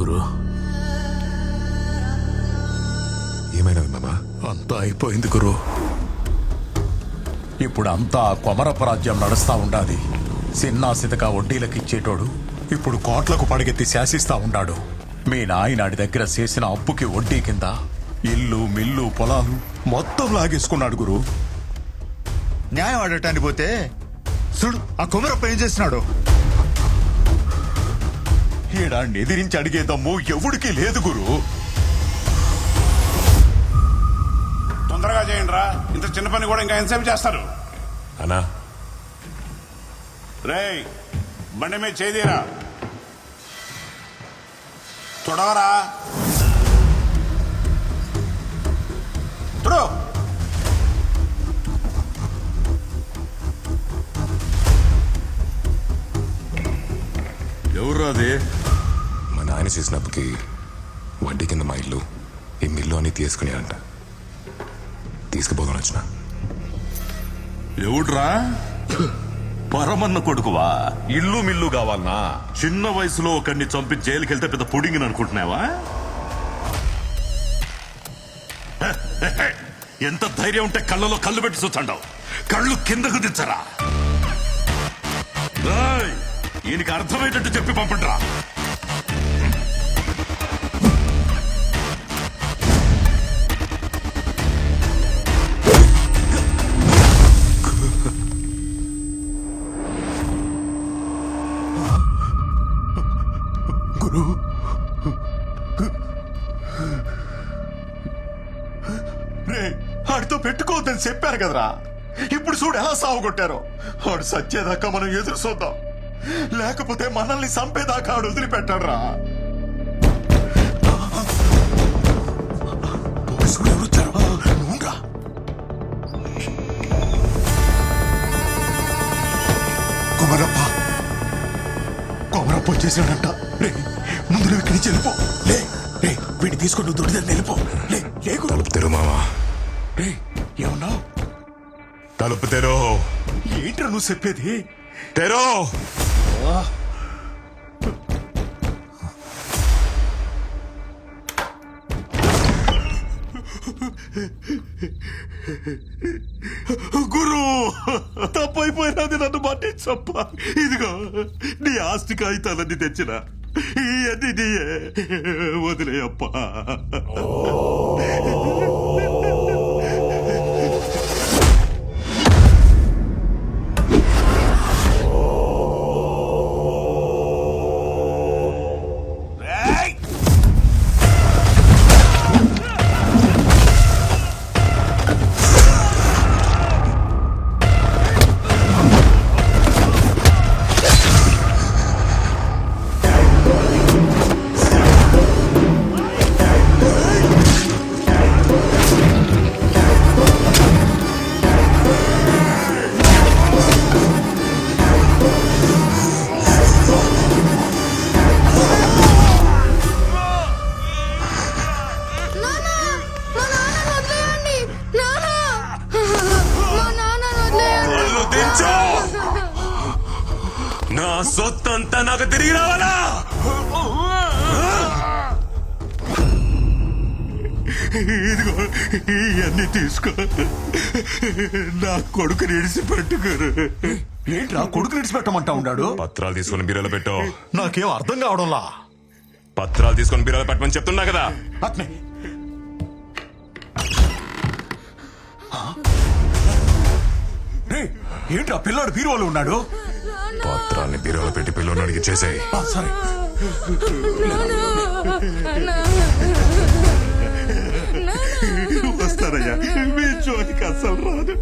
గురు. ఏమైనది మామా అంతా అయిపోయింది గురు. ఇప్పుడు అంతా కొమరపు రాజ్యం నడుస్తా ఉండాది. సిన్నా సితక వడ్డీలకు ఇచ్చేటోడు ఇప్పుడు కోట్లకు పడిగెత్తి శాసిస్తా ఉన్నాడు మీ నాయనాడి దగ్గర చేసిన అప్పుకి వడ్డీ కింద ఇల్లు మిల్లు పొలాలు మొత్తం లాగేసుకున్నాడు గురు. న్యాయం ఆడటానికి పోతే చూడు ఆ కుమరప్ప ఏం చేస్తున్నాడు? ఈడాన్ని ఎదిరించి అడిగే దమ్ము ఎవడికి లేదు గురు. తొందరగా చేయండి రా ఇంత చిన్న పని కూడా ఇంకా ఎంతసేపు చేస్తారు? అన్నా. రేయ్ బండి మీద చేదిరా తొడవరా. తుడు. ఎవరు అది? ఆయన చేసిన అప్పుకి వడ్డీ కింద మా ఇల్లు ఈ మిల్లు అని తీసుకుని అంట వచ్చిన. ఎవడ్రా పరమన్న కొడుకువా? ఇల్లు మిల్లు కావాలనా? చిన్న వయసులో ఒకరిని చంపి జైలుకి వెళ్తే పెద్ద పుడింగిని అనుకుంటున్నావా? ఎంత ధైర్యం ఉంటే కళ్ళలో కళ్ళు పెట్టి చూచండావు కళ్ళు కిందకు దించరా. ఈయనకి అర్థమయ్యేటట్టు చెప్పి పంపండిరా. చెప్పారు కదరా? ఇప్పుడు చూడు ఎలా సాగు కొట్టారో. ఆడు సచ్చేదాకా మనం ఎదురు చూద్దాం. లేకపోతే మనల్ని చంపేదాకా ఆడు వదిలిపెట్టాడు రా కొమరప్ప. కొమరప్ప వచ్చేసాడంట. రే ముందు నువ్వు ఇక్కడి నుంచి వెళ్ళిపో. లే రే వీడిని నువ్వు దొడ్డి వెళ్ళిపో. లే లేకు. మామా రే ఏమన్నావు? తలుపు తెరు. ఏంట్రా నువ్వు చెప్పేది? తెరో. గురు తప్పైపోయినది నన్ను మన్నించప్ప. ఇదిగో నీ ఆస్తి కాగితాలన్నీ తెచ్చిన. ఇవన్నీ నీయే. వదిలేయప్ప. నాకు తిరిగి రావాలా? ఇదిగో ఇవన్నీ తీసుకో. నా కొడుకు నిడిసి పెట్టుకోరు ఏంట్రా కొడుకు నిడిచి పెట్టమంటా ఉన్నాడు? పత్రాలు తీసుకొని బీరలో పెట్టు. నాకేం అర్థం కావడంలా? పత్రాలు తీసుకొని బీరలో పెట్టమని చెప్తున్నా కదా. అట్నే. ఏంట్రా పిల్లాడు బీరువాలో ఉన్నాడు? పత్రాల్ని బీరలో పెట్టి పిల్లని అడిగి చేసేయి. సరే. వస్తారయ్యా మీ చోటికి అస్సలు రాదు.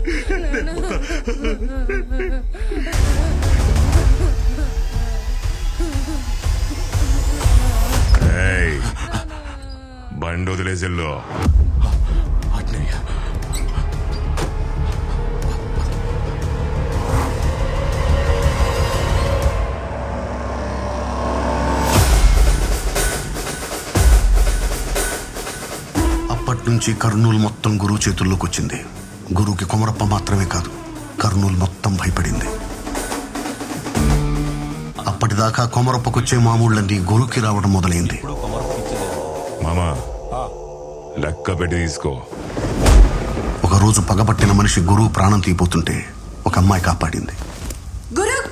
బండి వదిలేసిల్లు నుంచి కర్నూలు మొత్తం గురువు చేతుల్లోకి వచ్చింది గురువుకి కొమరప్ప మాత్రమే కాదు కర్నూలు మొత్తం భయపడింది. అప్పటి అప్పటిదాకా కొమరప్పకొచ్చే మామూళ్ళన్నీ గురుకి రావడం మొదలైంది. మామా లెక్క పెట్టి తీసుకో. ఒకరోజు పగబట్టిన మనిషి గురువు ప్రాణం తీపోతుంటే ఒక అమ్మాయి కాపాడింది. గురు!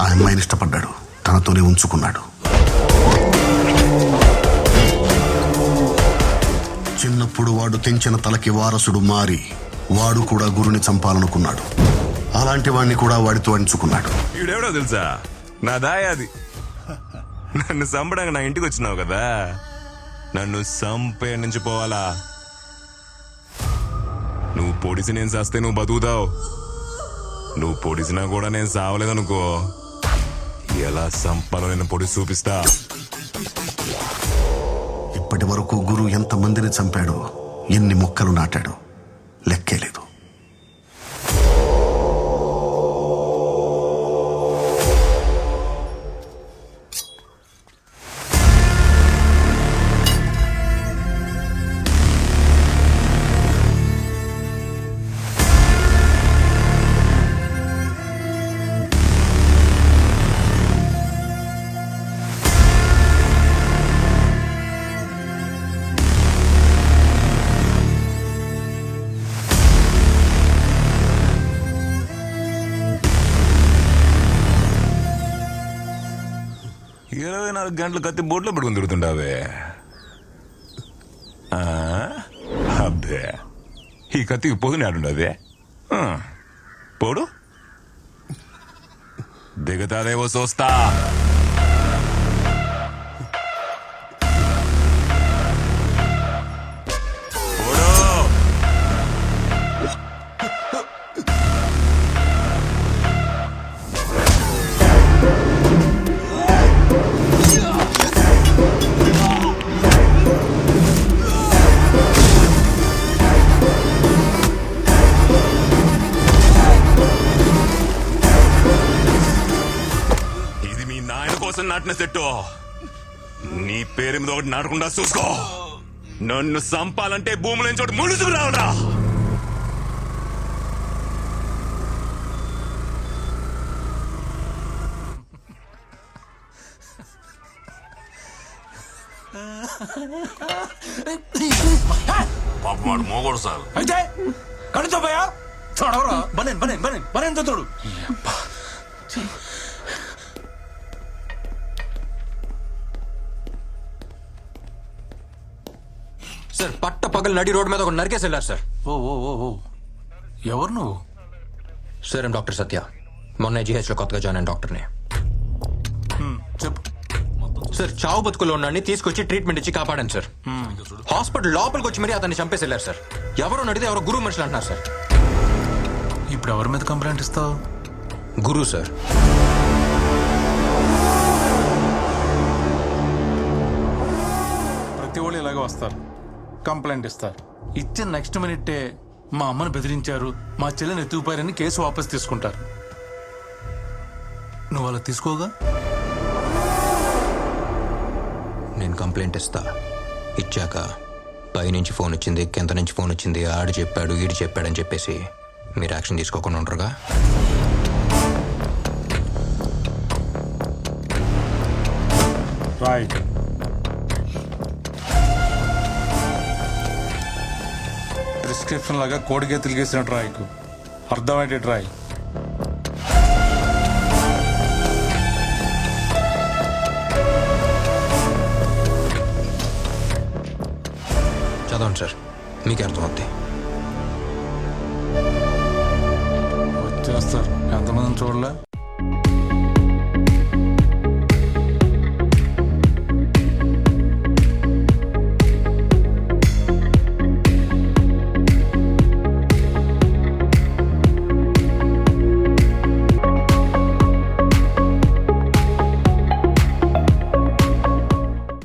ఆ అమ్మాయిని ఇష్టపడ్డాడు. తనతోనే ఉంచుకున్నాడు. చిన్నప్పుడు వాడు తెంచిన తలకి వారసుడు మారి వాడు కూడా గురుని చంపాలనుకున్నాడు. అలాంటి వాడిని కూడా వాడితో అంచుకున్నాడు. ఈడెవడో తెలుసా? నా దాయ అది నన్ను చంపడానికి నా ఇంటికి వచ్చినావు కదా? నన్ను చంపే నుంచి పోవాలా? నువ్వు పొడిసి నేను చేస్తే నువ్వు బతుకుతావు. నువ్వు పొడిసినా కూడా నేను సావలేదనుకో. ఎలా చంపాలో నేను పొడిసి చూపిస్తా. ఇప్పటి వరకు గురు ఎంత మందిని చంపాడో ఎన్ని మొక్కలు నాటాడో లెక్కే ఇరవై నాలుగు గంటలు కత్తి బోట్లో పెట్టుకుని తిరుగుతుండావే. అబ్బే. ఈ కత్తికి పొదును ఆడుండదే పోడు. దిగతాదేవో చూస్తా నీ పేరు మీద ఒకటి నాటకుండా చూసుకో. నన్ను సంపాలంటే భూముల నుంచి ఒకటి ముడుచుకు రావడా పాప వాడు మోగోడు సార్. అయితే కడుతో పోయా? చూడవరా బనేన్ బనేన్ బనేన్ బనేన్ తోడు. పగలు నడి రోడ్డు మీద ఒక నరికేసి వెళ్ళారు సార్. ఓ ఓ ఓ ఓ. ఎవరు నువ్వు? Sir doctor Satya. మొన్న జీహెచ్లో కొత్తగా జాయిన్ అయిన డాక్టర్ని. చెప్పు. సార్ చావు బతుకులో ఉన్నాన్ని తీసుకొచ్చి ట్రీట్మెంట్ ఇచ్చి కాపాడాను సార్. హాస్పిటల్ లోపలికి వచ్చి మరీ అతన్ని చంపేసి వెళ్ళారు సార్. ఎవరు నడితే ఎవరో గురువు మనుషులు అంటున్నారు సార్. ఇప్పుడు ఎవరి మీద కంప్లైంట్ ఇస్తావు? గురువు సార్. ప్రతి వాళ్ళు ఇలాగే వస్తారు. కంప్లైంట్ ఇస్తారు. ఇచ్చిన నెక్స్ట్ మినిట్టే మా అమ్మని బెదిరించారు మా చెల్లెని ఎత్తుకుపోయారని కేసు వాపస్ తీసుకుంటారు. నువ్వు అలా తీసుకోగా? నేను కంప్లైంట్ ఇస్తా. ఇచ్చాక పైనుంచి ఫోన్ వచ్చింది కింద నుంచి ఫోన్ వచ్చింది ఆడు చెప్పాడు ఈడు చెప్పాడని చెప్పేసి మీరు యాక్షన్ తీసుకోకుండా ఉంటారుగా రాయ్ ప్రిస్క్రిప్షన్ లాగా కోడిగే తిరిగేసినట్టు రాయకు అర్థమయ్యేటట్టు రాయ్ చదవండి సార్. మీకే అర్థమవుతాయి వచ్చేస్తారు. ఎంతమందిని చూడలే?